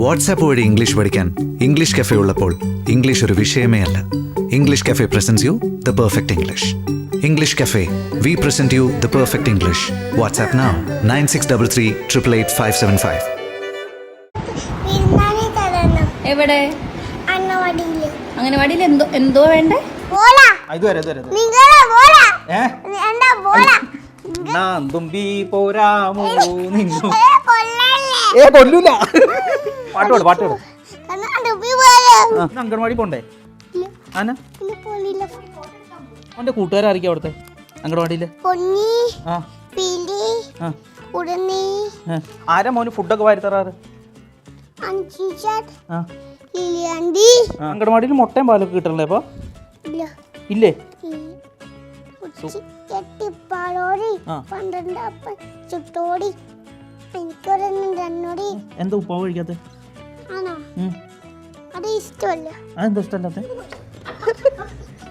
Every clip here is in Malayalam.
വാട്സാപ്പ് വഴി ഇംഗ്ലീഷ് പഠിക്കാൻ ഇംഗ്ലീഷ് കഫേ ഉള്ളപ്പോൾ ഇംഗ്ലീഷ് ഒരു വിഷയമേ അല്ല. English cafe presents you the perfect English English cafe we present you the perfect English WhatsApp now nine six double three triple eight five seven five എവിടെ? അംഗനവാടിയിൽ എന്തോ എന്തോ വേണ്ടേ? തുമ്പി പോരാമോ? നിന്നു. ഏ, കൊല്ലൂല. പാട്ടോട് പാട്ടോട്. അങ്കൺവാടി പോണ്ടേ? ആന? അവന്റെ കൂട്ടുകാരായിരിക്കും അവിടുത്തെ? ഏ. ആരാ മോന് ഫുഡൊക്കെ വാരി തരാറ് അങ്കൺവാടിയിൽ മുട്ടയും പാലൊക്കെ കിട്ടണല്ലേ അപ്പൊ? ഇല്ല. പന്ത്രണ്ട് ചുട്ടോടി. എന്താ ഉപ്പാവ് കഴിക്കാത്ത? അത് ഇഷ്ടമല്ല. അതെന്താ ഇഷ്ടമല്ലാത്ത?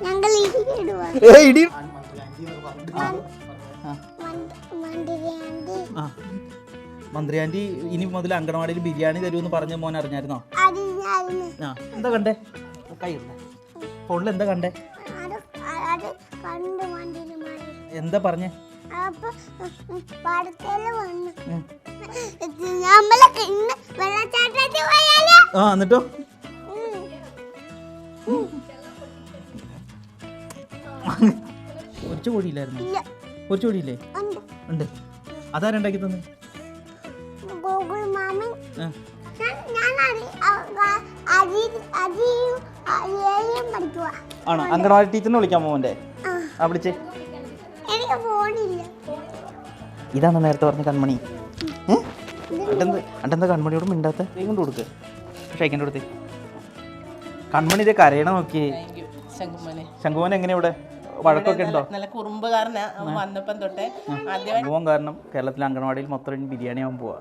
ഞങ്ങൾ ഇടുവാ. ഇടി മന്ത്രി ആന്റി ഇനി മുതൽ അങ്കണവാടിയിൽ ബിരിയാണി തരുമെന്ന് പറഞ്ഞ മോൻ അറിഞ്ഞായിരുന്നോ? ആ. എന്താ കണ്ടേ? കൈ ഫോണിൽ എന്താ കണ്ടേ? എന്താ പറഞ്ഞേ? ആ എന്നിട്ടോ? കുറച്ച് കൂടിയില്ലായിരുന്നു കോഴിയില്ലായിരുന്നു കൂടിയില്ലേ കോഴിയില്ലേ? ഉണ്ട്. അതാരണ്ടാക്കി തന്നെ? ആണോ? അംഗനവാടി ടീച്ചറിനെ വിളിക്കാൻ മോന്റെ? ആ വിളിച്ചേ. ഇതാണ് നേരത്തെ പറഞ്ഞ കൺമണി അണ്ടെന്ത് അണ്ടെന്താ കൺമണിയോട് മിണ്ടാത്ത നീ കൊണ്ട് കൊടുക്ക് ഷൈക്കന്റെ കൊടുത്തേ കൺമണി ഇതേ കരയണ നോക്കിയേ ശങ്കുമോനെ ശംഖുമോൻ എങ്ങനെ ഇവിടെ വഴക്കൊക്കെ ഉണ്ടോ നല്ല കുറുമ്പ് കാരണം വന്നപ്പം തൊട്ടേ ശംഖുമോൻ കാരണം കേരളത്തിലെ അംഗൻവാടിയിൽ മൊത്തം ബിരിയാണി ആവാൻ പോവാ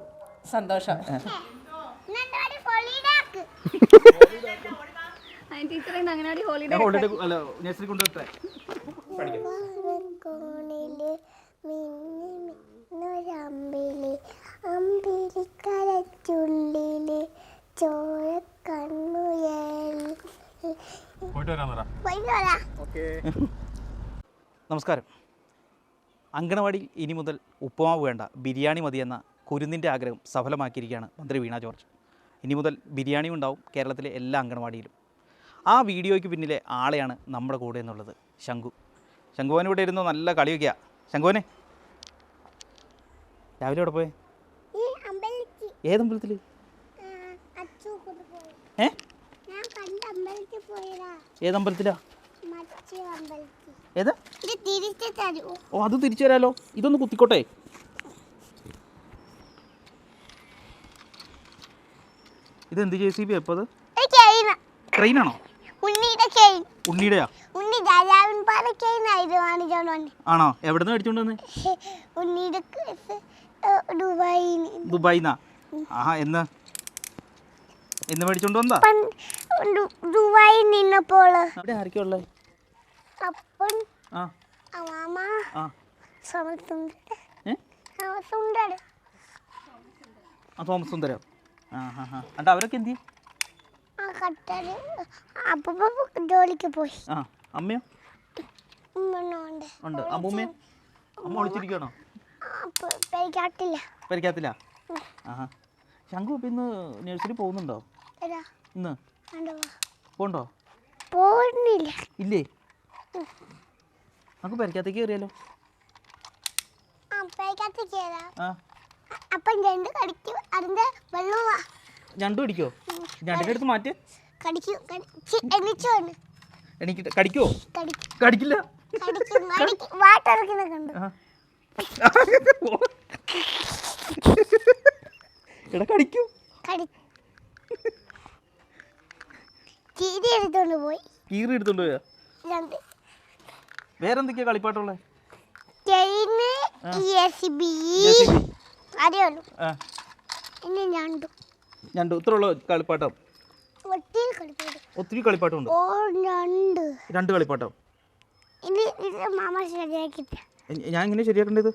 സന്തോഷം. ടീച്ചറെ ഹോളിഡേ അല്ല നഴ്സറി കോണിൽ മിന്നി മിന്നൊരമ്പിളി അമ്പിളിക്കരച്ചുള്ളിൽ ചോര നമസ്കാരം. അങ്കണവാടി ഇനി മുതൽ ഉപ്പുമാവ് വേണ്ട ബിരിയാണി മതി എന്ന കുരുന്നിന്റെ ആഗ്രഹം സഫലമാക്കിയിരിക്കുകയാണ് മന്ത്രി വീണ ജോർജ്. ഇനി മുതൽ ബിരിയാണി ഉണ്ടാവും കേരളത്തിലെ എല്ലാ അങ്കണവാടിയിലും. ആ വീഡിയോയ്ക്ക് പിന്നിലെ ആളെയാണ് നമ്മുടെ കൂടെ എന്നുള്ളത് ശംഖു ശംഖുവാൻ ഇവിടെ ഇരുന്നു നല്ല കളിയൊക്കെയാ ശംഖുവനെ രാവിലെ എവിടെ പോയേ? ഏതമ്പലത്തിൽ കൊണ്ടുപോയി ഏ? ഏതമ്പലത്തിലാ ഏത് ഓ അത് തിരിച്ചു തരാലോ. ഇതൊന്ന് കുത്തിക്കോട്ടെ. ഇത് എന്ത് ജെ സി ബി എപ്പോൾ ട്രെയിനാണോ ഉണ്ണിയുടെ ചെയിൻ ഉണ്ണിയുടെയാ? ഉണ്ണി രാജാവിൻ പാല ചെയിനായിരുന്നു കാണിച്ചോണ്ട് വന്നെ. ആണോ? എവിടെ നിന്ന് മേടിച്ചോണ്ട് വന്ന്? ഉണ്ണിയുടെ കേസ് ദുബായിൽ ദുബായിന്നാ. ആഹാ എന്ന്? എന്ന് മേടിച്ചോണ്ട് വന്നാ ദുബായിൽ നിന്നപ്പോൾ. അവിടെ അപ്പൻ ആ. അമ്മാമ ആ. ആ തോമസ് സുന്ദരം ആ ഹാ ഹാ എന്നിട്ട് അവരൊക്കെ എന്തി അപ്പൂപ്പ ജോലിക്ക് പോയി. ആ അമ്മയോ? ഉണ്ട്. അമ്മൂമ്മയോ അമ്മ ഒളിച്ചിരിക്കണോ അപ്പൊ പേക്കാട്ടില്ല പരിക്കാത്തില്ല ആഹാ. ശംഖു ഇപ്പം ഇന്ന് നഴ്സറി പോകുന്നുണ്ടോ? ഇന്ന്? പോണ്ടോ? പോകുന്നില്ല ഇല്ലേ? നമുക്ക് പരിക്കാത്തേക്ക് കയറിയാലോ? കേറാ ആ. അപ്പം രണ്ട് കടിക്കും അതിന്റെ വെള്ളമാ ഞണ്ടു കടിക്കോ ഞണ്ടിന്റെ അടുത്ത് മാറ്റ്. എനിക്ക് കടിക്കോ? കടിക്കും. കടിക്കില്ല. എടാ കടിക്കൂ. എടുത്തോണ്ട് പോയി. കീറി എടുത്തോണ്ട് പോയാ? രണ്ട്. വേറെ എന്തൊക്കെയാ കളിപ്പാട്ടുള്ളത് ചെയിന് എസ് ബി അറിയുള്ളൂ ആ ഇനി ഞണ്ട്. ഇത്ര ഉള്ള കളിപ്പാട്ടം ഒത്തിരി കളിപ്പാട്ടമുണ്ട് രണ്ട് രണ്ട് കളിപ്പാട്ടം ഞാൻ ഇങ്ങനെ ശരിയാക്കേണ്ടത്?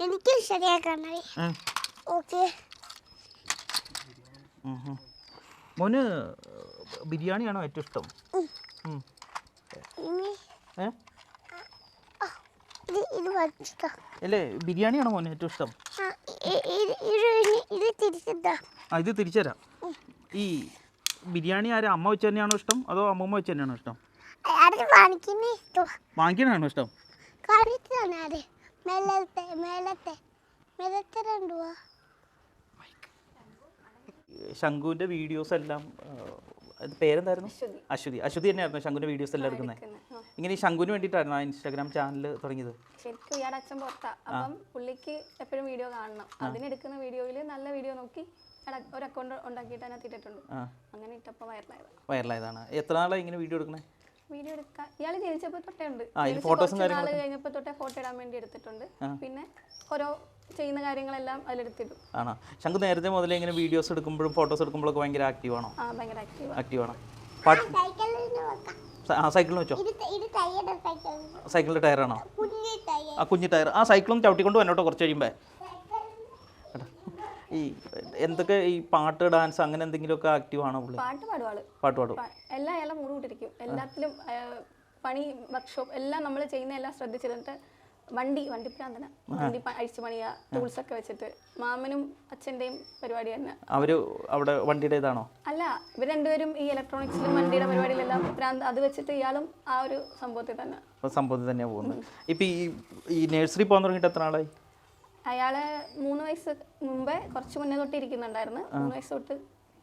എനിക്ക് ശരിയാക്കണേ. ഓക്കെ. മോന് ബിരിയാണിയാണോ ഏറ്റവും ഇഷ്ടം? ഏ? അല്ലേ ബിരിയാണിയാണോ മോനെ ഏറ്റവും ഇഷ്ടം? ഇത് തിരിച്ചുതരാം ഈ ബിരിയാണി ആരാ അമ്മ വെച്ച് തന്നെയാണോ ഇഷ്ടം അതോ അമ്മമ്മ വെച്ച് തന്നെയാണോ ഇഷ്ടം? കാണിക്കുന്ന ഇഷ്ടം. ശംഖുവിന്റെ വീഡിയോസ് എല്ലാം അത് പേരെന്തായിരുന്നു? അശ്വതി. അശ്വതി. തന്നെയായിരുന്നു ശങ്കുന്റെ വീഡിയോസ് എല്ലാം എടുക്കുന്നത്. ഇങ്ങനെ ഈ ശംഖുവിന് വേണ്ടിയിട്ടായിരുന്നു ആ ഇൻസ്റ്റാഗ്രാം ചാനൽ തുടങ്ങിയത്. ശരിക്കും ഇയാടെ അച്ഛൻ പുറത്താ. അപ്പം പുള്ളിക്ക് എപ്പോഴും വീഡിയോ കാണണം. അതിനെടുക്കുന്ന വീഡിയോയിൽ നല്ല വീഡിയോ നോക്കി ഒരു അക്കൗണ്ട് ഉണ്ടാക്കിയിട്ട് അതിനകത്ത് ഇട്ടിട്ടുണ്ട്. അങ്ങനെ ഇട്ടപ്പോൾ വൈറലായത് വൈറലായതാണ്. എത്ര നാളാണ് ഇങ്ങനെ വീഡിയോ എടുക്കണേ? വീഡിയോ എടുക്കാൻ ഇയാൾ ജനിച്ചപ്പോൾ തൊട്ടേ ഉണ്ട്. നാൾ കഴിഞ്ഞപ്പോൾ തൊട്ടേ ഫോട്ടോ ഇടാൻ വേണ്ടി എടുത്തിട്ടുണ്ട്. പിന്നെ ഓരോ ചെയ്യുന്ന കാര്യങ്ങളെല്ലാം അതിലെടുത്തിടും. ആണോ? ശങ്കു നേരത്തെ മുതലേ ഇങ്ങനെ വീഡിയോസ് എടുക്കുമ്പോഴും ഫോട്ടോസ് എടുക്കുമ്പോഴൊക്കെ ഭയങ്കര ആക്റ്റീവ് ആണോ? ആ ഭയങ്കര ആക്റ്റീവ് ആക്റ്റീവ് ആണോ? പാട്ട് സൈക്കിളിൽ വെക്കാം. ആ സൈക്കിളിൽ വെച്ചോ? ഇത് ത- ഇത് തയ്യയുടെ സൈക്കിൾ സൈക്കിളിന്റെ ടയറാണോ കുഞ്ഞി ടയർ ആ കുഞ്ഞു ടയർ ആ സൈക്കിളും ചവിട്ടിക്കൊണ്ട് വന്നോട്ടോ കുറച്ച് കഴിയുമ്പോൾ ഈ എന്തൊക്കെ ഈ പാട്ട് ഡാൻസ് അങ്ങനെ എന്തെങ്കിലുമൊക്കെ ആക്റ്റീവ് ആണോ പുള്ളി? പാട്ട് പാടുവാൾ പാട്ട് പാടും എല്ലാം അയാളെ മുറിവിട്ടിരിക്കും എല്ലാത്തിലും പണി വർക്ക്ഷോപ്പ് എല്ലാം നമ്മൾ ചെയ്യുന്ന എല്ലാം ശ്രദ്ധിച്ചിട്ട് വണ്ടി വണ്ടി പ്രാന്തന വണ്ടി അഴിച്ചു പണിയ ടൂൾസ് ഒക്കെ വെച്ചിട്ട്. മാമനും അച്ഛന്റെയും പരിപാടി തന്നെ. അവർ അവിടെ വണ്ടിയുടെ ഇതാണോ അല്ല ഇവർ രണ്ടുപേരും ഈ ഇലക്ട്രോണിക്സിലും വണ്ടിയുടെ പരിപാടിയിലെല്ലാം പ്രാന്ത് അത് വെച്ചിട്ട് ഇയാളും ആ ഒരു സംഭവത്തിൽ തന്നെ. സംഭവത്തിൽ തന്നെ പോകുന്നത്. ഇപ്പൊ ഈ ഈ നഴ്സറി പോകാൻ തുടങ്ങിയിട്ട് എത്ര ആളായി അയാൾ മൂന്ന് വയസ്സ് മുമ്പേ കുറച്ച് മുന്നേ തൊട്ട് ഇരിക്കുന്നുണ്ടായിരുന്നു. മൂന്ന് വയസ്സ് തൊട്ട്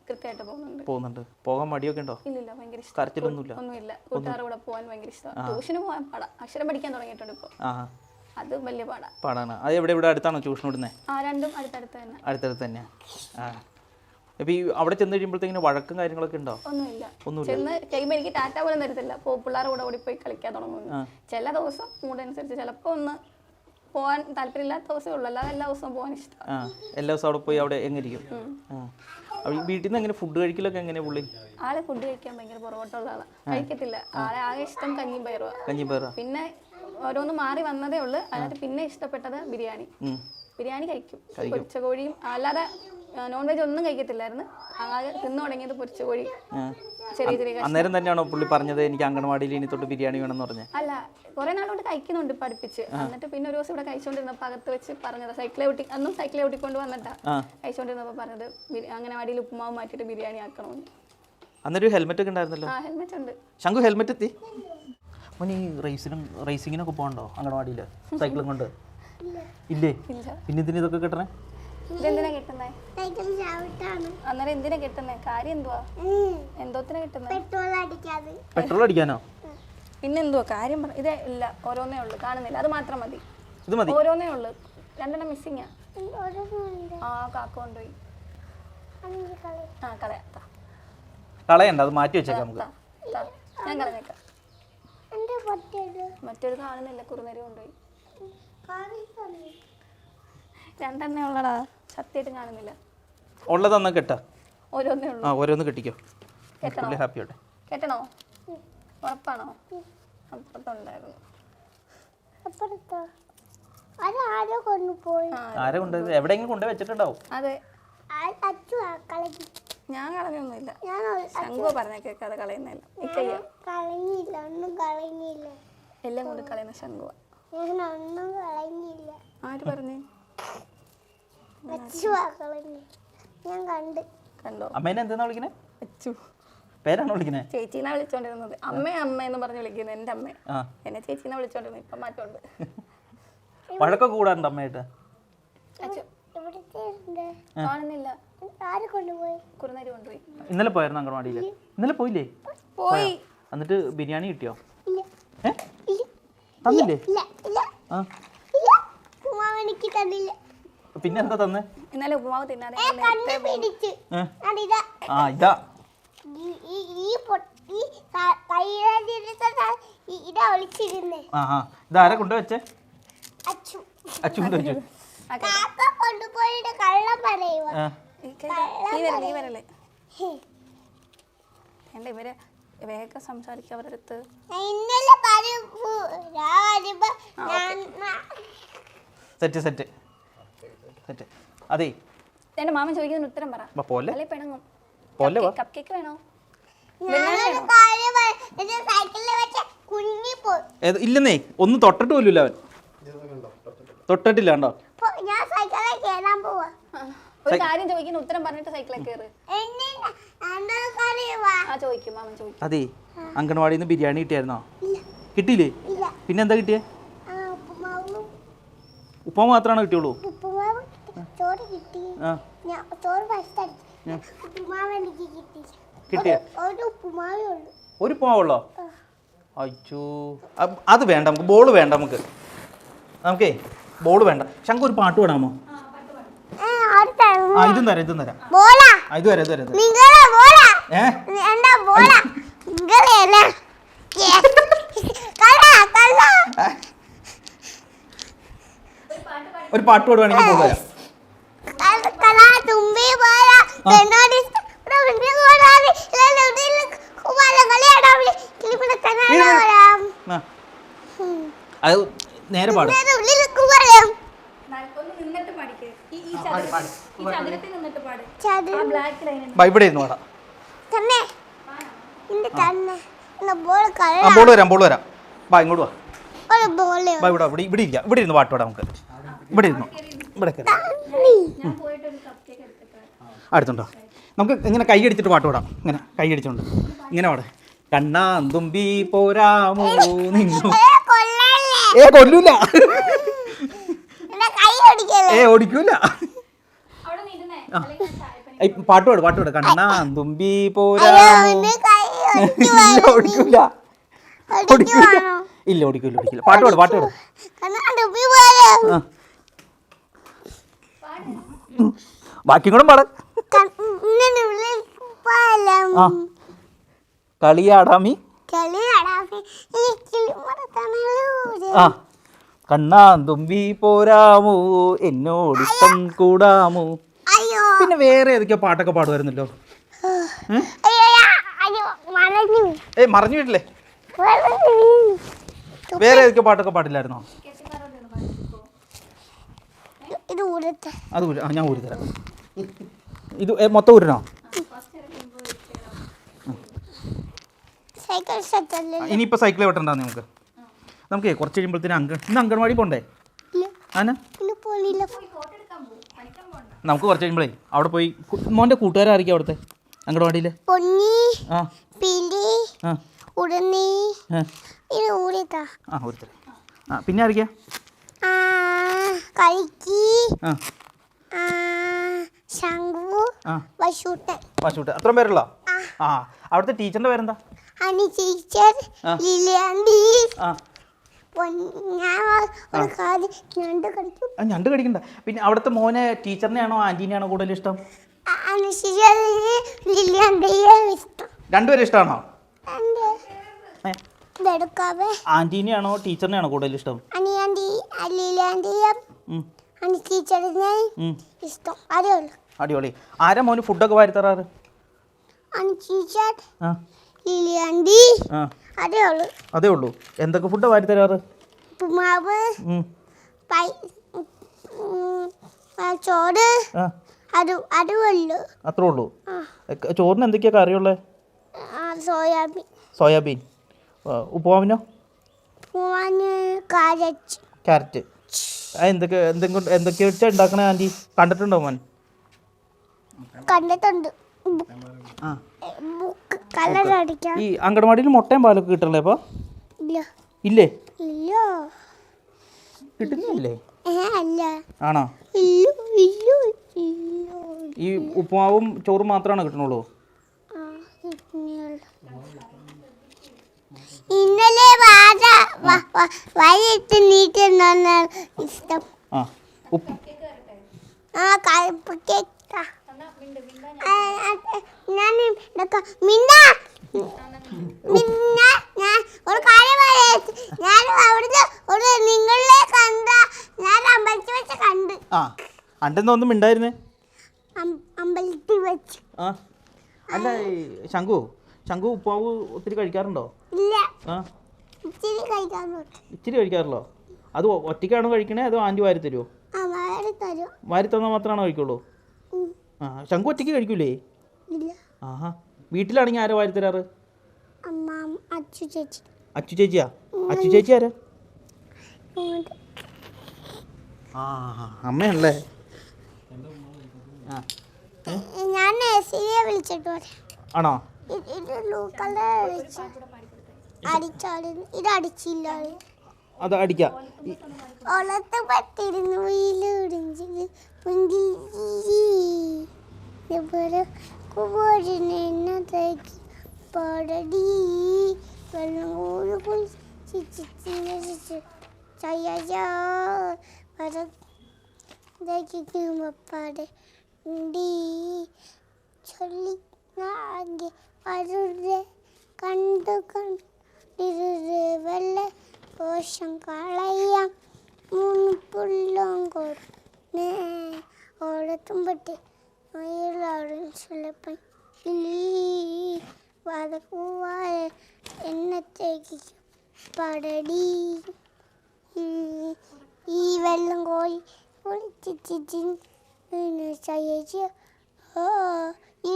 കൃത്യമായിട്ട് പോകുന്നുണ്ട്. പോകുന്നുണ്ട്. പോകാൻ മടിയൊക്കെ ഉണ്ടോ? ഇല്ലില്ല ഭയങ്കര ഇഷ്ടം. കരച്ചിലൊന്നുമില്ല. ഒന്നുമില്ല. കൂട്ടുകാരുടെ കൂടെ പോകാൻ ഭയങ്കര ഇഷ്ടമാണ്. ട്യൂഷന് പോകാൻ പാടാ. അക്ഷരം പഠിക്കാൻ തുടങ്ങിയിട്ടുണ്ട് ഇപ്പോൾ ആ. അത് വലിയ പാടാണ് പാടാണ്. അത് എവിടെ ഇവിടെ അടുത്താണോ ട്യൂഷൻ വിടുന്നത് ആ രണ്ടും അടുത്തടുത്ത് തന്നെ. അടുത്തടുത്ത് തന്നെയാണ് ആ. ഇപ്പം ഈ അവിടെ ചെന്ന് കഴിയുമ്പോഴത്തേക്കിന് വഴക്കും കാര്യങ്ങളൊക്കെ ഉണ്ടോ? ഒന്നുമില്ല. ഒന്നുമില്ല. ചെന്ന് കഴിയുമ്പോൾ എനിക്ക് ടാറ്റ പോലും തരത്തില്ല. പോ കൂടെ കൂടെ ഓടിപ്പോയി കളിക്കാൻ തുടങ്ങുന്നു. ചില ദിവസം മൂഡ് അനുസരിച്ച് ചിലപ്പോൾ ഒന്ന് പോകാൻ താല്പര്യമില്ലാത്ത ദിവസമേ ഉള്ളൂ. അല്ലാതെ എല്ലാ ദിവസവും പോകാൻ ഇഷ്ടമാണ് എല്ലാ ദിവസവും അവിടെ പോയി അവിടെ എങ്ങനെ ഇരിക്കും വീട്ടിൽ നിന്ന് എങ്ങനെ ഫുഡ് കഴിക്കലൊക്കെ എങ്ങനെ പുള്ളി? ആളെ ഫുഡ് കഴിക്കാൻ ഭയങ്കര പുറകോട്ടുള്ള ആളാണ് കഴിക്കത്തില്ല. ആളെ ആകെ ഇഷ്ടം പയറുക കഞ്ഞി പേറ പിന്നെ ഓരോന്ന് മാറി വന്നതേ ഉള്ളൂ. അതിനകത്ത് പിന്നെ ഇഷ്ടപ്പെട്ടത് ബിരിയാണി. ബിരിയാണി കഴിക്കും. പൊരിച്ച കോഴിയും അല്ലാതെ നോൺ വെജ് ഒന്നും കഴിക്കത്തില്ലായിരുന്നു. ആകെ തിന്നു തുടങ്ങിയത് പൊരിച്ച കോഴി ചെറിയ ചെറിയ. അന്നേരം തന്നെയാണോ പുള്ളി പറഞ്ഞത് എനിക്ക് അങ്കണവാടിയിൽ ഇനി തൊട്ട് ബിരിയാണി വേണമെന്ന് പറഞ്ഞു? അല്ല കുറെ നാളോട്ട് കഴിക്കുന്നുണ്ട് പഠിപ്പിച്ച്. എന്നിട്ട് പിന്നെ ഒരു ദിവസം ഇവിടെ കഴിച്ചുകൊണ്ടിരുന്നപ്പോൾ അകത്ത് വെച്ച് പറഞ്ഞത്. സൈക്കിളെ ഒട്ടി അന്നും സൈക്കിളെ ഒട്ടിക്കൊണ്ട് വന്നിട്ടാ. കഴിച്ചുകൊണ്ടിരുന്നപ്പോൾ പറഞ്ഞത് അംഗനവാടിയിൽ ഉപ്പുമാവ് മാറ്റിട്ട് ബിരിയാണി ആക്കണമെന്ന്. അന്നൊരു ഹെൽമെറ്റ് ഒക്കെ ഉണ്ടായിരുന്നല്ലോ. ആ ഹെൽമെറ്റ് ഉണ്ട്. ശംഖു ഹെൽമെറ്റ് എത്തി? മോൻ ഈ റേസിനും റേസിങ്ങിനൊക്കെ പോകണ്ടോ അങ്കണവാടിയിൽ സൈക്കിളും കൊണ്ട്? ഇല്ലേ? ഇല്ല. പിന്നെ ഇതിന് ഇതൊക്കെ കിട്ടണേ? ഇതെന്തിനാ കിട്ടുന്നേ? അന്നേരം എന്തിനാ കിട്ടുന്നേ? കാര്യം എന്തുവാ? എന്തോത്തിനാ കിട്ടുന്നേ? പെട്രോൾ അടിക്കാതെ. പെട്രോൾ അടിക്കാനോ? പിന്നെന്തോ കാര്യം പറ ഇതേ ഇല്ല ഓരോന്നേ ഉള്ളൂ. കാണുന്നില്ല. അത് മാത്രം മതി. ഇത് മതി. ഓരോന്നേ ഉള്ളൂ. രണ്ടെണ്ണം മിസ്സിങ്ങാ ആ കാക്ക കൊണ്ടുപോയി. ആ കളയാ. താ, കളയണ്ട അത് മാറ്റി വെച്ചേക്കാം നമുക്ക്. ഞാൻ കളഞ്ഞേക്കാം. മറ്റൊരു കാണുന്നില്ല കുറുനരി കൊണ്ടുപോയി. രണ്ടെണ്ണ ഉള്ളടാ. സത്യമായിട്ട് കാണുന്നില്ല. ഉള്ളത് അന്ന് കെട്ടാ. ഓരോന്നേ ഉള്ളൂ. ആ ഓരോന്ന് കെട്ടിക്കോ. കെട്ടണോ? പുള്ളി ഹാപ്പി ആട്ടെ കെട്ടണോ? ഉറപ്പാണോ? അപ്പുറത്തുണ്ടായിരുന്നു. അപ്പുറത്തോ? അത് ആരോ കൊണ്ടുപോയി. ആരെ കൊണ്ട് എവിടെയെങ്കിലും കൊണ്ടുപോയി വെച്ചിട്ടുണ്ടാവും. അതെ. അച്ചു കളഞ്ഞു. ഞാൻ കളഞ്ഞൊന്നുമില്ല. ഞാൻ പറഞ്ഞ കേൾക്കാതെ കളയുന്നില്ല ഇക്കയ്യ കളഞ്ഞില്ല ഒന്നും കളഞ്ഞില്ല എല്ലാം കൊണ്ട് കളയുന്ന ശംഖുവ. ഞാൻ ഒന്നും കളഞ്ഞില്ല ആര് പറഞ്ഞു? കളഞ്ഞു ഞാൻ കണ്ട്. കണ്ടോ? അമ്മേനെ എന്താ വിളിക്കണേ? അച്ചു പേരാണോ വിളിക്കണേ? ചേച്ചീനാ വിളിച്ചോണ്ടിരുന്നത്. അമ്മ അമ്മ എന്ന് പറഞ്ഞ് വിളിക്കുന്നത് എന്റെ അമ്മ. എന്നെ ചേച്ചീനെ വിളിച്ചോണ്ടിരുന്നു ഇപ്പം മാറ്റമുണ്ട്. വഴക്കൊക്കെ കൂടാറുണ്ട് അമ്മയായിട്ട്? കാണുന്നില്ല. കുറുനരി കൊണ്ടുപോയി. ഇന്നലെ പോയായിരുന്നു അങ്കണവാടിയിൽ ഇന്നലെ പോയില്ലേ? പോയി. എന്നിട്ട് ബിരിയാണി കിട്ടിയോ? ഏ? തന്നില്ലേ? ഇല്ല. ഇല്ല. ആ. പിന്നെ എന്താ തന്നെ? ഇന്നലെ ഉപ്പുമാവ് തിന്നാതെ ആ ഇതാ. ഇതാരെ കൊണ്ടുവച്ചേ. കാക്ക കൊണ്ടുപോയിട്ട് കള്ളം പറയുക ആ. ഈ ഇവർ വേഗം സംസാരിക്കുക അവരടുത്ത്. Set set. സെറ്റ്. അതേ. എന്റെ മാമൻ ചോദിക്കുന്നതിന് ഉത്തരം പറ. വാ, പോലെ അല്ലെ പിണങ്ങും. പോലെ കപ്പ് കേക്ക് വേണോ? ഇല്ലെന്നേ ഒന്ന് തൊട്ടിട്ട് പോലും അവൻ. തൊട്ടിട്ടില്ല. കണ്ടോ? ഞാൻ സൈക്കിളിൽ കയറാൻ പോവാ. ഒരു കാര്യം ചോദിക്കുന്ന ഉത്തരം പറഞ്ഞിട്ട് സൈക്കിളിൽ കയറ് ആ ചോദിക്കും മാമൻ ചോദിക്കും. അതേ അംഗൻവാടിയിൽ നിന്ന് ബിരിയാണി കിട്ടിയായിരുന്നോ? കിട്ടിയില്ലേ? പിന്നെ എന്താ കിട്ടിയേ? ഉപ്പ മാത്രമാണ് കിട്ടിയുള്ളൂ? കിട്ടിയ? ഒരു- ഉപ്പുമാവുള്ളോ? അയ്യോ. അത് വേണ്ട നമുക്ക് ബോൾ വേണ്ട നമുക്ക്. നമുക്കേ ബോൾ വേണ്ട. ശങ്കു ഒരു പാട്ട് പാടാമോ? ആ ഇതും തരാം ഇതും തരാം. ആ ഇത് ഏ? ഒരു പാട്ട് പാടുവാണെങ്കിൽ അത് നേരെ പാടും. ഉള്ളിൽ നിന്നിട്ട് പാടിക്ക്. ഈ ഈ ഈ ചതുരത്തിൽ നിന്നിട്ട് ആ ബ്ലാക്ക് ലൈൻ ബാ ഇവിടെ ഇരുന്ന് പാടാം. തന്നെ. ഇന്റെ തന്നെ. ഇന്ന ബോൾ ആ ബോൾ വരാം ബോൾ വരാം. ബാ ഇങ്ങോട്ട് വാ. ബാ ഇവിടെ ഇവിടെ ഇവിടെ ഇരിക്കാം. ഇവിടെ ഇരുന്ന് പാട്ട് പാടാം നമുക്ക്. ഇവിടെ ഇരുന്നു. ഇവിടെ അടുത്തുണ്ടോ? നമുക്ക് ഇങ്ങനെ കൈ അടിച്ചിട്ട് പാട്ട് പാടാം. ഇങ്ങനെ കൈ അടിച്ചോണ്ട്. ഇങ്ങനെ പാടേ. കണ്ണാ തുമ്പി പോരാമോ നിന്നു. ഏ, കൊല്ലൂല. ഏ ഓടിക്കൂല. പാട്ട് പാട് പാട്ട് പാട്. കണ്ണാ തുമ്പി പോരാ. ഓടിക്കൂല. ഓടിക്കൂല. ഇല്ല ഓടിക്കൂല ഓടിക്കില്ല പാട്ട് പാട് പാട്ട് പാട്. ബാക്കി കൂടെ പാടാൻ കളിയാടാമി കളി നടാമേ ഈ കിളിമറത്തണലൂര് ആ. കണ്ണാൻ തുമ്പി പോരാമോ എന്നോടിഷ്ടം കൂടാമോ. പിന്നെ വേറെ ഏതൊക്കെയോ പാട്ടൊക്കെ പാടുമായിരുന്നല്ലോ. ഏ മറഞ്ഞു. വീട്ടില്ലേ വേറെ ഏതൊക്കെ പാട്ടൊക്കെ പാടില്ലായിരുന്നോ? അത് ഞാൻ ഊരി തരാം. ഇത് മൊത്തം ഊരണോ ഇനിയിപ്പോ സൈക്കിൾ വെട്ടണ്ടാ നമുക്ക് നമുക്ക് കുറച്ച് കഴിയുമ്പോഴത്തേനും അങ്ക ഇന്ന് അംഗൻവാടി പോണ്ടേ? ആന? നമുക്ക് കുറച്ച് കഴിയുമ്പോഴേ അവിടെ പോയി മോന്റെ മോന്റെ കൂട്ടുകാരായിരിക്കും അവിടുത്തെ അംഗൻവാടിയിൽ പൊന്നി ആ. പിലി ആ. ഉടനി ആ, ഇത് ആ ഒരു പിന്നെ ആയിരിക്കാം ആ കളിക്കി ആ. ആ ശംഖു ആ. വശൂട്ടൻ. പശുട്ട് അത്രയും പേരുള്ള? ആ. അവിടുത്തെ ടീച്ചറിന്റെ പേരെന്താ? ടീച്ചർ ഞണ്ട് കടിക്കണ്ട. പിന്നെ അവിടുത്തെ മോനെ ടീച്ചറിനെയാണോ ആന്റീനെയാണോ കൂടുതൽ ഇഷ്ടം? രണ്ടുപേരും ഇഷ്ടമാണോ? ആന്റീനെയാണോ ടീച്ചറിനെയാണോ കൂടുതൽ ഇഷ്ടം? അടിപൊളി. ആരാ മോന് ഫുഡൊക്കെ വാരി തരാറ്? ടീച്ചർ ലിലിയാണ്ടി ആ. അതേ ഉള്ളൂ. അതേ ഉള്ളൂ. എന്തൊക്കെ ഫുഡ് വാരി തരാറ്? ഉപ്പുമാവ് ഉം, പൈ ഉം, ആ, ചോറ് ആ. അത് ഉള്ളൂ അത്രേ ഉള്ളൂ. എക്ക- ചോറിന് എന്തൊക്കെയാ കറിയുള്ളത് സോയാബീൻ. സോയാബീൻ. ആ, ഉപ്പുമാവിനോ? പൂവാന് കാരറ്റ്. ക്യാരറ്റ് ആ എന്തൊക്കെ എന്തെങ്കിലും എന്തൊക്കെയാ വെച്ചാൽ ഉണ്ടാക്കണേ ആന്റി? കണ്ടിട്ടുണ്ടോ മോൻ? കണ്ടിട്ടുണ്ട്. ആ. ഈ അങ്കണവാടിയിൽ മുട്ടയും പാലൊക്കെ കിട്ടണല്ലേ അപ്പൊ? ഇല്ല. കിട്ടുന്നില്ലേ? ആണോ? ഈ ഉപ്പുമാവും ചോറും മാത്രമാണ് കിട്ടണുള്ളൂ. ഇന്നലെ നീട്ടുന്ന ഇഷ്ടം. ആ ഉപ്പ് ആ കറുപ്പ് ഒരു കാര്യം പറയാം. ഞാൻ അവിടുന്ന് ഒരു നിങ്ങളെ കണ്ട ഞാൻ അമ്പലത്തിൽ വെച്ച് കണ്ട്. ആ അണ്ടെന്ന് ഒന്നും മിണ്ടായിരുന്നേ? അം- അമ്പലത്തിൽ വെച്ച്. ആ അല്ല ഈ ശംഖു ശംഖു ഉപ്പാവ് ഒത്തിരി കഴിക്കാറുണ്ടോ? ഇല്ല. ആ. ഇച്ചിരി കഴിക്കാൻ ഇച്ചിരി കഴിക്കാറുള്ളോ? അത് ഒറ്റയ്ക്കാണോ കഴിക്കണേ അതോ ആന്റി വാരി തരുമോ ആ വാഴ തരും. വാരി തന്നാൽ മാത്രമാണോ കഴിക്കുള്ളൂ. ആ ശംഖു ഒറ്റയ്ക്ക് കഴിക്കൂലേ? ഇല്ല. ആഹാ. വീട്ടിലാണെങ്കിൽ ആരാ വാരി തരാറ് അമ്മ അച്ചു ചേച്ചി. അച്ചു ചേച്ചിയാ? അച്ചു ചേച്ചി ആരാ. ആ അമ്മയല്ലേ ആ. ഞാൻ നഴ്സറിയെ വിളിച്ചിട്ട് വരാം. ആണോ? ഇത് അടിച്ചാലും ഇത് അടിച്ചില്ല. അത് അടിക്കാം. കണ്ടു കണ്ടിരുത് വെള്ള കോശം കളയാം. മൂന്ന് പുല്ലും ഓടത്തും പറ്റി മയിലാടും ചിലപ്പൻ ഇല്ലീ വതക്കുവായ എന്നത്തേക്ക് പടടി. ഈ- വെള്ളം കോഴി കുളിച്ചിട്ട് ചയ്യച്ച് ഓ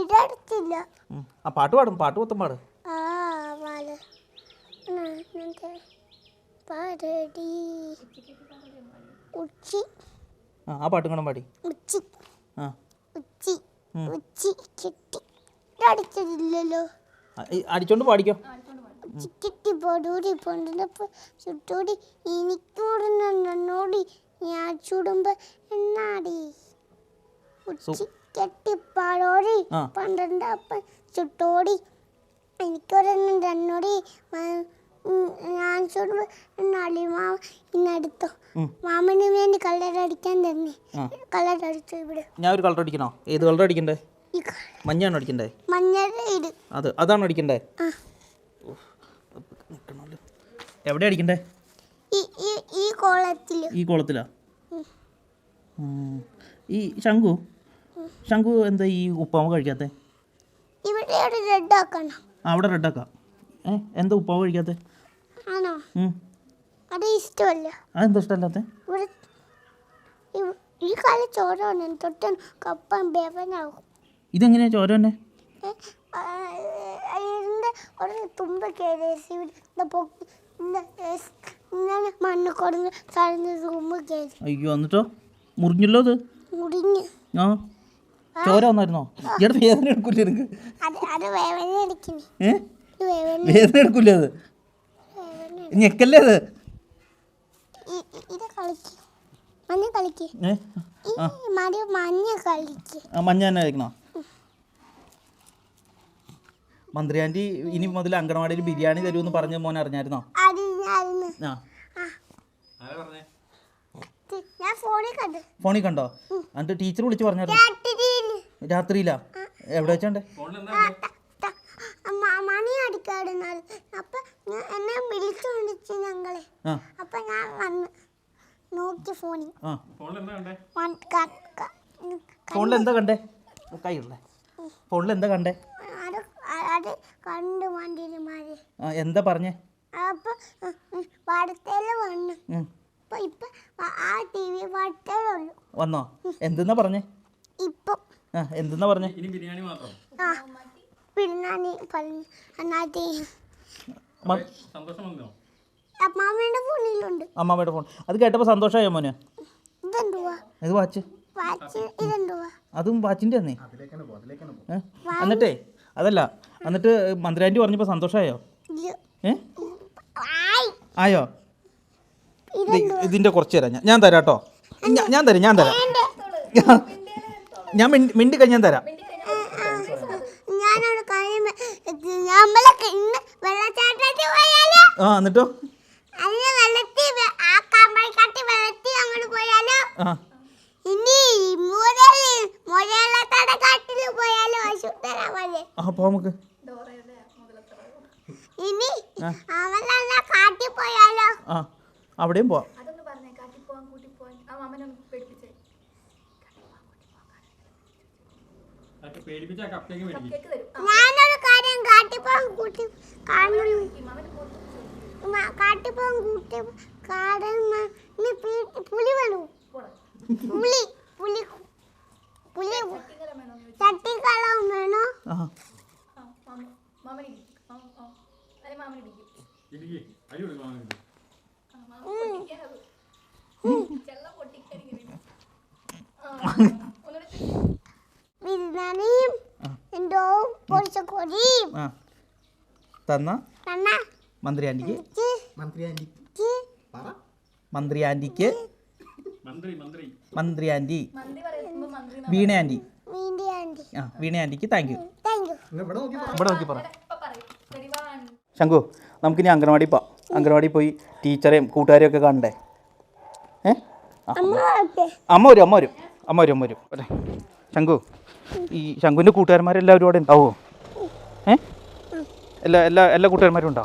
ഇടടുത്തില്ല. ഉം. ആ പാട്ട് പാടും. പാട്ട് മൊത്തം പാട്. ആ വാല പാടടി ഉച്ചി. ആ പാട്ടും കൂടെ പാടി. ഉച്ചി. ആ. ഉച്ചി. ഉച്ചി കെട്ടി. അടിച്ചതില്ലല്ലോ. അടിച്ചോണ്ട് പാടിക്കോ. ചിക്കിട്ടി പൊടൂടി പൊണ്ടപ്പോ ചുട്ടൂടി എനിക്കൂടെ നന്നോടി ഞാൻ ചുടുമ്പോ എന്നാടി? ഉച്ചി കെട്ടിപ്പാടോടി ആ. പന്ത്രണ്ടപ്പ ചുട്ടോടി എനിക്കൊരെണ്ണം ഉം, എന്നാടി മാമ ഇന്നടുത്തോ. മാമന് വേണ്ടി കളർ അടിക്കാൻ തന്നെ. കളർ അടിച്ചു ഇവിടെ. ഞാൻ ഒരു കളർ അടിക്കണോ? ഏത് കളർ അടിക്കണ്ടേ? മഞ്ഞാണ് അടിക്കണ്ടേ? മഞ്ഞ ഇത്. അത് അതാണ് അടിക്കണ്ടേ? എവിടെ അടിക്കണ്ടേ? ഈ ഈ ഈ കോളത്തിലാ. ഈ ശംഖു? ശംഖു എന്താ ഈ ഉപ്പാവ് കഴിക്കാത്തേ? ഇവിടെ റെഡ് ആക്കണം. അവിടെ റെഡാക്കാം ഏ എന്താ ഉപ്പാവ് കഴിക്കാത്തെ? ആണോ. അത് ഇഷ്ടമല്ല. അതെന്താ ഇഷ്ടമല്ലാത്ത? ഈ കാലം ചോറാണ് തൊട്ട് കപ്പൻ ബേവനാകും ഇതെങ്ങനെയാ ചോര ഇതിന്റെ ഒരു തുമ്പ് കയറി മണ്ണ് കൊടുന്ന് കളഞ്ഞ് തുമ്പ് കയറി അയ്യോ എന്നിട്ടോ? മുറിഞ്ഞല്ലോ അത് മുടിഞ്ഞ് ആ. ചോര വന്നായിരുന്നോ? ഇവിടെ വേദന എടുക്കൂലേ നിനക്ക്? അത് അത് വേവന അടിക്കണേ ഏ? ഇത് വേവന വേദന എടുക്കൂലേ അത്? ഞെക്കല്ലേ അത്? മഞ്ഞ തന്നെ കഴിക്കണോ മന്ത്രി ആന്റി ഇനി മുതൽ അങ്കണവാടിയിൽ ബിരിയാണി തരുമെന്ന് പറഞ്ഞ മോൻ അറിഞ്ഞായിരുന്നോ? അറിഞ്ഞായിരുന്നു. ആ. ഞാൻ ഫോണിൽ കണ്ടു. ഫോണിൽ കണ്ടോ? എന്നിട്ട് ടീച്ചർ വിളിച്ച് പറഞ്ഞായിരുന്നു? രാത്രിയില്ല രാത്രിയിലാ? എവിടെ വെച്ചാണ്ടേ? മണി അടിക്കാടുന്നത്. അപ്പൊ ഞാൻ- എന്നെ വിളിച്ചുകൊണ്ടിച്ചു ഞങ്ങളെ. ആ. അപ്പൊ ഞാൻ വന്ന് നോക്കി ഫോണിൽ. ആ. ഫോണിൽ എന്താ കണ്ടേ? കൈയിടല്ലേ ഫോണിൽ എന്താ കണ്ടേ? അത് അത് കണ്ടു വണ്ടിരുമാര് ആ എന്താ പറഞ്ഞേ? അപ്പൊ പടത്തേൽ വന്നു. അപ്പൊ ഇപ്പൊ ആ- ആ ടി വി പടത്തേലുള്ളൂ വന്നോ. എന്തെന്നാ പറഞ്ഞേ? ഇപ്പൊ. ആ എന്തെന്നാ പറഞ്ഞേ? ബിരിയാണി മാത്രം. പറഞ്ഞു എന്നാത്തി മ- അമ്മാമ്മയുടെ ഫോണിലുണ്ട്. അമ്മാമ്മയുടെ ഫോൺ. അത് കേട്ടപ്പോൾ സന്തോഷമായോ മോന്? ഇതെന്തുവാ? ഇത് വാച്ച്. അതും വാച്ചിന്റെ തന്നെ? എന്നിട്ടേ അതല്ല എന്നിട്ട് മന്ത്രി ആന്റി പറഞ്ഞപ്പോൾ സന്തോഷമായോ ഏ? ആയ്. ആയോ? ഇത് ഇതെന്തുവാ? ഇതിന്റെ കുറച്ച് തരാം ഞാൻ. തരാട്ടോ തരാം കേട്ടോ. ഞാൻ തരാം ഞാൻ തരാം. ഞാൻ മിണ്ടി മിണ്ടി കഴിഞ്ഞാൽ തരാം ഞാനൊരു കാര്യം പ- ഇത് നമ്മളൊക്കെ ഇന്ന് വെള്ളച്ചാട്ടത്തിൽ പോയാലോ ആ എന്നിട്ടോ അന്ന് വെള്ളത്തിൽ വെ- ആ കമ്പളിക്കാട്ടി വെള്ളത്തിൽ അങ്ങോട്ട് പോയാലോ ആ ഇനി മുരളി മുരളത്തട കാട്ടിൽ പോയാലോ അശുദ്ധരാ മതി ആ പോ നമുക്ക് ഇനി അവളല്ല കാട്ടിൽ പോയാലോ ആ അവിടെയും പോവാം അതൊന്ന് പറഞ്ഞേ കാട്ടി പോവാൻ കൂട്ടി പോവാൻ. ആ എന്നിട്ടോ അവിടെയും പോവാം ഞാനൊരു കാര്യം കാട്ടിപ്പോകാൻ കൂട്ടി കാണുന്നു. കാട്ടി കാട്ടിപ്പോകാൻ കൂട്ടി കാടന്ന് പുലി വേണു പുലി പുലി പുലി ചട്ടിക്കളം വേണോ? വിരുന്നാനെയും എന്തോ പൊളിച്ചക്കോടിയും തന്ന? തന്ന. മന്ത്രി ആന്റിക്ക്. മന്ത്രി. ആന്റിക്ക്. മന്ത്രി. ആന്റിക്ക്. മന്ത്രി ആന്റി. വീണ ആന്റി. ആ വീണ ആന്റിക്ക് താങ്ക് യു താങ്ക് യു ഇവിടെ നോക്കി പറ. ശംഖു നമുക്കിനി അംഗനവാടി പോ അംഗനവാടി പോയി ടീച്ചറെയും കൂട്ടുകാരെയും ഒക്കെ കാണണ്ടേ? ഏ? അമ്മ ഓക്കെ അമ്മ വരും അമ്മ വരും. അമ്മ വരും അമ്മ വരും. അല്ലേ ശംഖു ഈ ശംഖുവിന്റെ കൂട്ടുകാരന്മാരെല്ലാവരും അവിടെ ഉണ്ടാവുമോ ഏ? എല്ലാ എല്ലാ എല്ലാ കൂട്ടുകാരന്മാരും ഉണ്ടോ?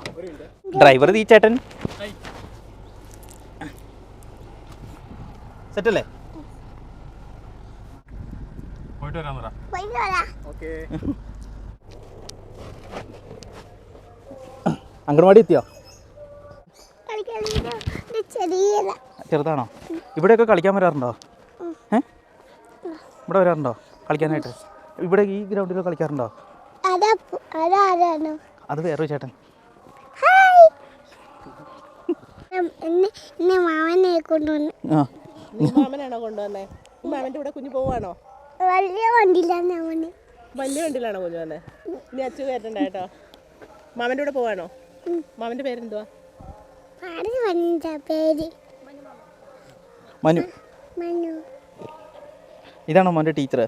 ഡ്രൈവർ ഈ ചേട്ടൻ സെറ്റല്ലേ? പോയിട്ട് അംഗനവാടി എത്തിയോ? ചെറുതാണോ? ഇവിടെയൊക്കെ കളിക്കാൻ വരാറുണ്ടോ? ഏ? ഇവിടെ വരാറുണ്ടോ? കളിക്കാനായിട്ട്. ഇവിടെ ഈ ഗ്രൗണ്ടിൽ കളിക്കാറുണ്ടോ? അതാ വേറൊരു ചേട്ടൻ. എന്നെ എന്നെ മാമനെ കൊണ്ടുവന്ന്. ആ. മാമനാണോ കൊണ്ടുവന്നേ? മാമന്റെ കൂടെ കുഞ്ഞു പോവാണോ? വലിയ വണ്ടിയിലാണ് അവന്. വലിയ വണ്ടിയിലാണോ കുഞ്ഞു വന്നേ? ഇനി അച്ഛൻ കയറ്റണ്ട കേട്ടോ. മാമന്റെ കൂടെ പോവാണോ? മാമന്റെ പേരെന്തുവാ? പേര്? മനു. മനു. ഇതാണോ മോന്റെ ടീച്ചർ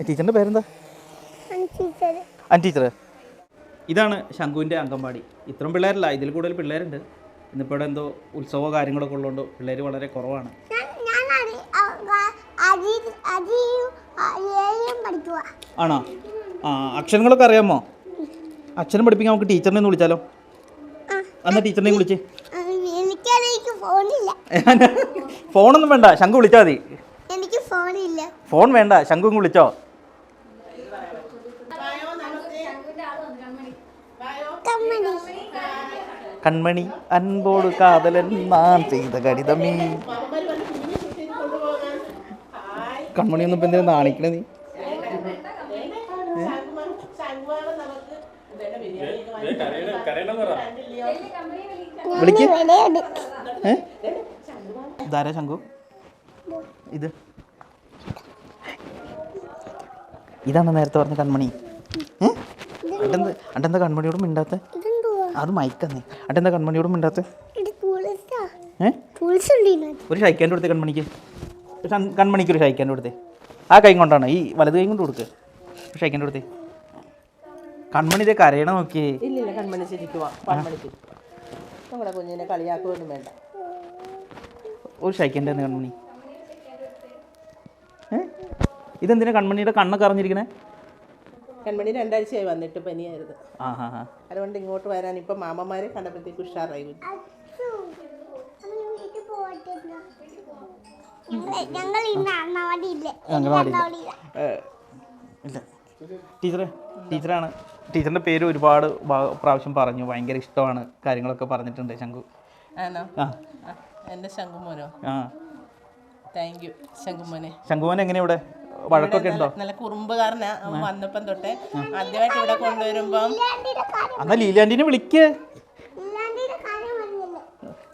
ടീച്ചറിന്റെ പേരെന്താ? ടീച്ചർ അൻ ടീച്ചർ ഇതാണ് ശംഖുവിന്റെ അംഗൻവാടി. ഇത്രയും പിള്ളേരല്ല ഇതിൽ കൂടുതൽ പിള്ളേരുണ്ട്. ഇന്നിപ്പോൾ ഇവിടെ എന്തോ ഉത്സവമോ കാര്യങ്ങളൊക്കെ ഉള്ളതുകൊണ്ട് പിള്ളേർ വളരെ കുറവാണ്. ആണോ? ആ അക്ഷരങ്ങളൊക്കെ അറിയാമോ? അക്ഷരം പഠിപ്പിക്കാൻ നമുക്ക് ടീച്ചറിനെ ഒന്ന് വിളിച്ചാലോ? അന്ന് ടീച്ചറിനെ വിളിച്ച്. ഫോണൊന്നും വേണ്ട ശംഖു വിളിച്ചാൽ മതി. ഫോൺ വേണ്ട ശംഖു വിളിച്ചോ. കൺമണി അൻപോട് കാതലൻ നാൻ ചെയ്ത ഗണിതമേ കൺമണി ഒന്നും ഇപ്പം എന്തിനാ നാണിക്കണേ നീ? ഇതാരാ ശംഖു? ഇത്. ഇതാണ് നേരത്തെ പറഞ്ഞ കൺമണി. ഏ? അണ്ടെന്ത് അണ്ടെന്താ കൺമണിയോട് മിണ്ടാത്ത? അത് മയക്കന്നേ. അണ്ടെന്താ കൺമണിയോട് മിണ്ടാത്ത? ഒരു ഷൈക്കാന്റെ കൊടുത്തേ കൺമണിക്ക്. കൺമണിക്ക് ഒരു ഷൈക്കാന്റെ കൊടുത്തേ. ആ കൈ കൊണ്ടാണ്. ഈ വലത് കൈ കൊണ്ട് കൊടുക്ക്. ഷൈക്കാന്റെ കൊടുത്തേ. കൺമണി ഇതേ കരയണ നോക്കിയേ. ഇല്ലില്ല കൺമണി ശരിക്കുവാ കൺമണിക്ക്. നമ്മുടെ കുഞ്ഞിനെ കളിയാക്കുകയൊന്നും വേണ്ട. ഒരു ഷൈക്കാന്റെ കൺമണി. ഏ? ഇതെന്തിനാ കൺമണിയുടെ കണ്ണൊക്കെ അറിഞ്ഞിരിക്കണേ? കൺമണി രണ്ടാഴ്ചയായി വന്നിട്ട് പനിയായിരുന്നു. അതുകൊണ്ട് ഇങ്ങോട്ട് വരാൻ ഇപ്പം മാമന്മാരെ കണ്ടപ്പോഴത്തേക്ക് ഉഷാറായി ഇല്ല. ടീച്ചറെ ടീച്ചറാണ്. ടീച്ചറിന്റെ പേര് ഒരുപാട് പ്രാവശ്യം പറഞ്ഞു. ഭയങ്കര ഇഷ്ടമാണ്. കാര്യങ്ങളൊക്കെ പറഞ്ഞിട്ടുണ്ട് ശംഖു ആണോ? എന്റെ ശംഖുമോനോ? ആ. Thank you ശംഖുമോനെ. ശംഖുമോൻ എങ്ങനെയാ ഇവിടെ? വഴക്കൊക്കെ ഉണ്ടോ? നല്ല കുറുമ്പുകാരനാ. അവൻ വന്നപ്പം തൊട്ടേ ആദ്യമായിട്ട് ഇവിടെ കൊണ്ടുവരുമ്പം എന്നാ ലീലാൻഡിനെ വിളിക്ക്.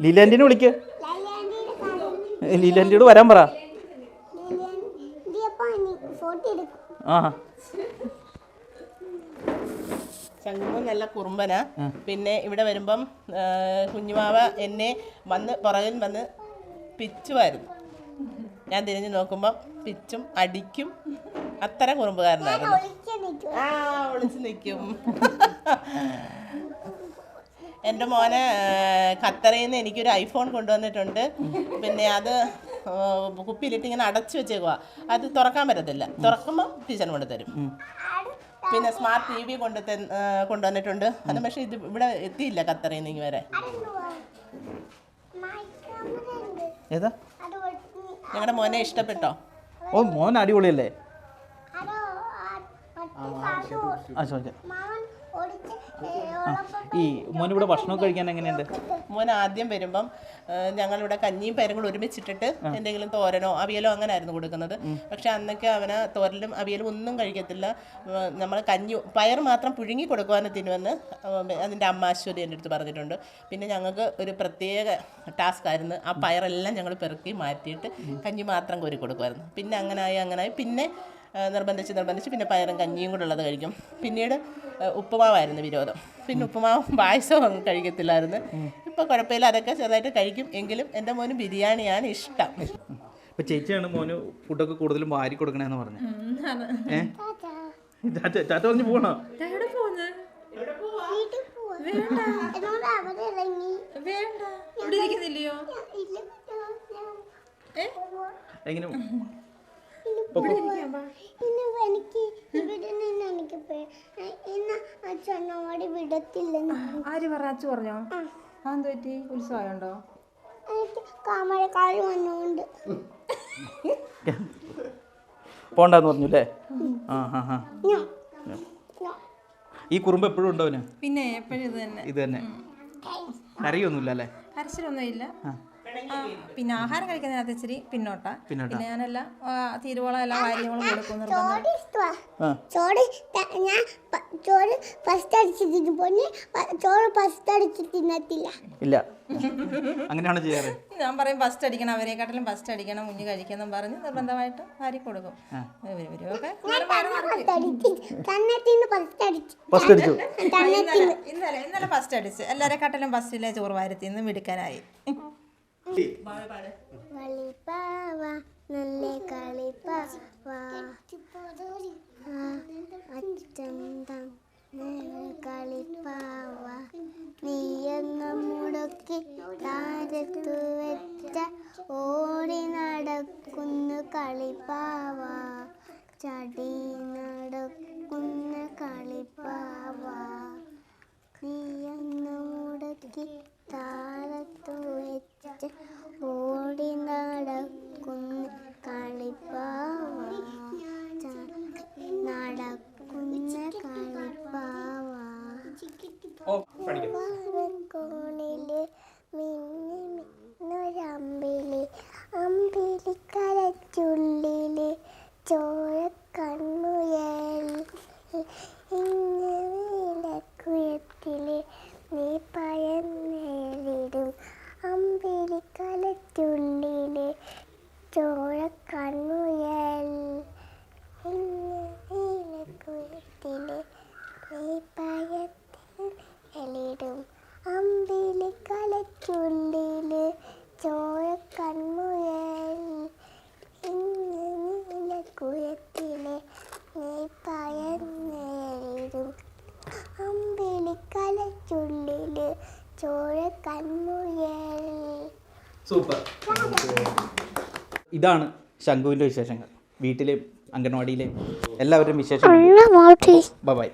ലീലാൻഡിനെ വിളിക്ക്. ലീലാൻഡിയോട് വരാൻ പറ. ആ. ശംഖുമോൻ നല്ല കുറുമ്പനാ. പിന്നെ ഇവിടെ വരുമ്പം കുഞ്ഞുമാവ എന്നെ വന്ന് പുറകിൽ വന്ന് പിച്ചുമായിരുന്നു ഞാൻ തിരിഞ്ഞു നോക്കുമ്പം പിച്ചും അടിക്കും. അത്ര കുറുമ്പുകാരനായിരുന്നു ഒളിച്ച് ആ വിളിച്ച് നിൽക്കും. എന്റെ മോന് ഖത്തറയിൽ നിന്ന് എനിക്കൊരു ഐഫോൺ കൊണ്ടുവന്നിട്ടുണ്ട്. പിന്നെ അത് കുപ്പിയിലിട്ട് ഇങ്ങനെ അടച്ചു വെച്ചേക്കുക അത് തുറക്കാൻ പറ്റത്തില്ല. തുറക്കുമ്പോൾ ടീച്ചർ കൊണ്ട് തരും. പിന്നെ സ്മാർട്ട് ടി വി കൊണ്ട് കൊണ്ടുവന്നിട്ടുണ്ട്. അത് പക്ഷേ ഇത് ഇവിടെ എത്തിയില്ല ഖത്തറയിൽ നിന്ന് വരെ. ഏതാ? അത് ഞങ്ങളുടെ മോനെ ഇഷ്ടപ്പെട്ടോ? ഓ മോൻ അടിപൊളിയല്ലേ? ആ ചോദിക്കാം. ഈ മോൻ ഇവിടെ ഭക്ഷണമൊക്കെ കഴിക്കാൻ എങ്ങനെയുണ്ട്? മോൻ ആദ്യം വരുമ്പം ഞങ്ങളിവിടെ കഞ്ഞിയും കൂടെ ഒരുമിച്ചിട്ടിട്ട് എന്തെങ്കിലും തോരനോ അവിയലോ അങ്ങനെ ആയിരുന്നു കൊടുക്കുന്നത് പക്ഷെ അന്നൊക്കെ അവന് തോരലും അവിയലും ഒന്നും കഴിക്കത്തില്ല. നമ്മൾ കഞ്ഞി പയർ മാത്രം പുഴുങ്ങി കൊടുക്കുവാനും തിന്നുവെന്ന് അതിന്റെ അമ്മ അശ്വതി എന്റെ അടുത്ത് പറഞ്ഞിട്ടുണ്ട്. പിന്നെ ഞങ്ങൾക്ക് ഒരു പ്രത്യേക ടാസ്ക് ആയിരുന്നു ആ പയറെല്ലാം ഞങ്ങൾ പെറുക്കി മാറ്റിയിട്ട് കഞ്ഞി മാത്രം കോരി കൊടുക്കുമായിരുന്നു പിന്നെ അങ്ങനായി അങ്ങനായി. പിന്നെ നിർബന്ധിച്ച് നിർബന്ധിച്ച് പിന്നെ പയറും കഞ്ഞിയും കൂടെ ഉള്ളത് കഴിക്കും. പിന്നീട് ഉപ്പുമാവായിരുന്നു വിരോധം. പിന്നെ ഉപ്പുമാവും പായസവും അങ്ങ് കഴിക്കത്തില്ലായിരുന്നു. ഇപ്പോൾ കുഴപ്പമില്ല അതൊക്കെ ചെറുതായിട്ട് കഴിക്കും. എങ്കിലും എന്റെ മോന് ബിരിയാണിയാണ് ഇഷ്ടം. ഇപ്പൊ ചേച്ചിയാണ് മോന് ഫുഡൊക്കെ കൂടുതലും വാരി കൊടുക്കണേന്ന് പറഞ്ഞു ചാറ്റ പറഞ്ഞു പോകണോ എങ്ങനെ? എനിക്ക് ഇവിടെ നിന്ന് എനിക്ക് പേ- ഇന്ന് അച്ഛനോട് വിടത്തില്ലെന്ന് ആര് പറ പറഞ്ഞോ? ആ. എന്ത് പറ്റി? എനിക്ക് വന്നുകൊണ്ട് പോണ്ടെന്ന് പറഞ്ഞു അല്ലേ ആ ആ ആ. ഞാൻ ഈ കുറുമ്പ് എപ്പോഴും ഉണ്ടോ പിന്നെ എപ്പോഴും ഇത് തന്നെ. ഇത് തന്നെ. കരയൊന്നുമില്ല അല്ലേ കരച്ചിലൊന്നും ഇല്ല ആ, പിന്നെ ആഹാരം കഴിക്കുന്നതിനകത്ത് ഇച്ചിരി പിന്നോട്ടാ. പിന്നെ ഞാനെല്ലാം തീരുവോളം എല്ലാ കാര്യങ്ങളും കൊടുക്കും ചോറ് ഞാൻ ചോറ് ഫസ്റ്റ് പോയി ചോറ് ഫസ്റ്റ് തിന്നത്തില്ല ഇല്ല. അങ്ങനെയാണ് ചെയ്യാറ്. ഞാൻ പറയും ഫസ്റ്റ് അടിക്കണം അവരെക്കാട്ടിലും ഫസ്റ്റ് അടിക്കണം കുഞ്ഞ് കഴിക്കണം പറഞ്ഞ് നിർബന്ധമായിട്ട് വാരി കൊടുക്കും. ഇന്നലെ ഇന്നലെ ഇന്നലെ ഫസ്റ്റ് അടിച്ച്. എല്ലാരെക്കാട്ടിലും ഫസ്റ്റിലെ ചോറ് വാരി തിന്ന് മിടുക്കാനായി. കളിപ്പാവ നല്ല കളിപ്പാവ. നല്ല കളിപ്പാവ. നീയെന്ന മുടക്കി താരത്തു വെച്ച ഓടി നടക്കുന്നു കളിപ്പാവ. ചടി നടക്കുന്ന കളിപ്പാവ. നീയെന്ന മുടക്കി താരത്തു വെച്ച് ഓടി നടക്കുന്ന. കളിപ്പാവ. ച- നടക്കുന്ന കളിപ്പാവ. കോണിൽ മിന്നി മിന്നൊരമ്പിളി അമ്പിളി കരച്ചുള്ളിൽ ചോര കണ്ണുയൽ ഇങ്ങുയത്തിൽ നീ പയന്നേരിടും അമ്പിളി കലച്ചുള്ളിൽ ചോര കണ്ണുയൽ ഇങ്ങുയത്തിൽ നീ പയത്തിലിടും അമ്പിളി കലച്ചുള്ളിൽ ചോര കൺമുയൽ കുയത്തിലെ നീ പയന്നേരിടും അമ്പിളി കലച്ചുള്ളിൽ ചോര കൺമുയൽ സൂപ്പർ. ഇതാണ് ശംഖുവിന്റെ വിശേഷങ്ങൾ. വീട്ടിലെയും അംഗൻവാടിയിലെയും എല്ലാവരുടെയും വിശേഷങ്ങൾ. ബൈ